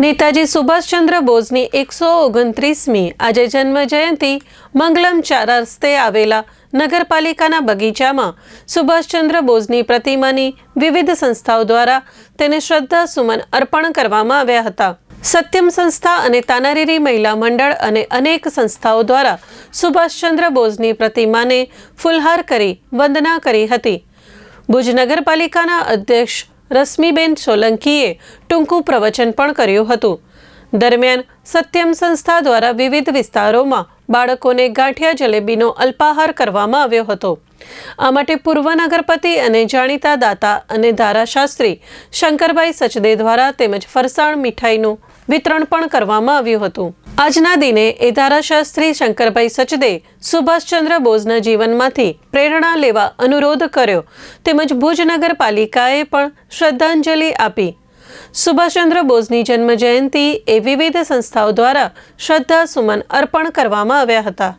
નેતાજી સુભાષચંદ્ર બોઝની એકસો ઓગણત્રીસમી આજે જન્મ જયંતિ મંગલમ ચાર રસ્તે આવેલા નગરપાલિકાના બગીચામાં સુભાષચંદ્ર બોઝની પ્રતિમાની વિવિધ સંસ્થાઓ દ્વારા તેને શ્રદ્ધા સુમન અર્પણ કરવામાં આવ્યા હતા. સત્યમ સંસ્થા અને તાનારીરી મહિલા મંડળ અને અનેક સંસ્થાઓ દ્વારા સુભાષચંદ્ર બોઝની પ્રતિમાને ફુલહાર કરી વંદના કરી હતી. ભુજ નગરપાલિકાના અધ્યક્ષ રશ્મિબેન સોલંકીએ ટૂંકું પ્રવચન પણ કર્યું હતું. દરમિયાન સત્યમ સંસ્થા દ્વારા વિવિધ વિસ્તારોમાં બાળકોને ગાંઠિયા જલેબીનો અલ્પાહાર કરવામાં આવ્યો હતો. આ માટે પૂર્વ નગરપતિ અને જાણીતા દાતા અને ધારાશાસ્ત્રી શંકરભાઈ સચદે દ્વારા તેમજ ફરસાણ મીઠાઈનું વિતરણ પણ કરવામાં આવ્યું હતું. આજના દિને એ ધારાશાસ્ત્રી શંકરભાઈ સચદે સુભાષચંદ્ર બોઝના જીવનમાંથી પ્રેરણા લેવા અનુરોધ કર્યો. તેમજ ભુજ નગરપાલિકાએ પણ શ્રદ્ધાંજલિ આપી. સુભાષચંદ્ર બોઝની જન્મ જયંતિ એ વિવિધ સંસ્થાઓ દ્વારા શ્રદ્ધા સુમન અર્પણ કરવામાં આવ્યા હતા.